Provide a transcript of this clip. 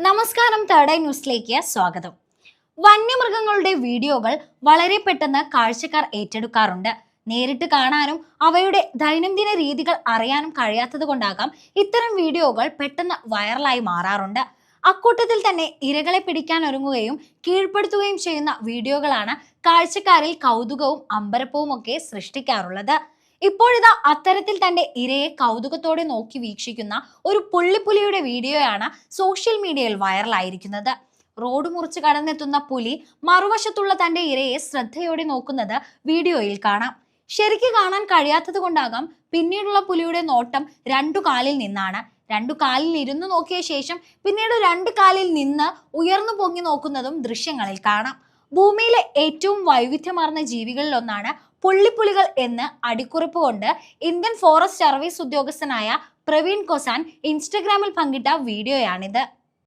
നമസ്കാരം തേർഡ് ന്യൂസിലേക്ക് സ്വാഗതം. വന്യമൃഗങ്ങളുടെ വീഡിയോകൾ വളരെ പെട്ടെന്ന് കാഴ്ചക്കാർ ഏറ്റെടുക്കാറുണ്ട്. നേരിട്ട് കാണാനും അവയുടെ ദൈനംദിന രീതികൾ അറിയാനും കഴിയാത്തത് കൊണ്ടാകാം ഇത്തരം വീഡിയോകൾ പെട്ടെന്ന് വൈറലായി മാറാറുണ്ട്. അക്കൂട്ടത്തിൽ തന്നെ ഇരകളെ പിടിക്കാൻ ഒരുങ്ങുകയും കീഴ്പ്പെടുത്തുകയും ചെയ്യുന്ന വീഡിയോകളാണ് കാഴ്ചക്കാരിൽ കൗതുകവും അമ്പരപ്പവും ഒക്കെ സൃഷ്ടിക്കാറുള്ളത്. ഇപ്പോഴിതാ അത്തരത്തിൽ തന്റെ ഇരയെ കൗതുകത്തോടെ നോക്കി വീക്ഷിക്കുന്ന ഒരു പുള്ളിപ്പുലിയുടെ വീഡിയോയാണ് സോഷ്യൽ മീഡിയയിൽ വൈറലായിരിക്കുന്നത്. റോഡ് മുറിച്ച് കടന്നെത്തുന്ന പുലി മറുവശത്തുള്ള തന്റെ ഇരയെ ശ്രദ്ധയോടെ നോക്കുന്നത് വീഡിയോയിൽ കാണാം. ശരിക്ക് കാണാൻ കഴിയാത്തത് കൊണ്ടാകാം പിന്നീടുള്ള പുലിയുടെ നോട്ടം രണ്ടു കാലിൽ നിന്നാണ്. രണ്ടു കാലിൽ ഇരുന്ന് നോക്കിയ ശേഷം പിന്നീട് രണ്ട് കാലിൽ നിന്ന് ഉയർന്നു പൊങ്ങി നോക്കുന്നതും ദൃശ്യങ്ങളിൽ കാണാം. ഭൂമിയിലെ ഏറ്റവും വൈവിധ്യമാർന്ന ജീവികളിൽ ഒന്നാണ് പുള്ളിപ്പുലികൾ എന്ന് അടിക്കുറിപ്പ് കൊണ്ട് ഇന്ത്യൻ ഫോറസ്റ്റ് സർവീസ് ഉദ്യോഗസ്ഥനായ പ്രവീൺ കൊസാൻ ഇൻസ്റ്റഗ്രാമിൽ പങ്കിട്ട വീഡിയോയാണിത്.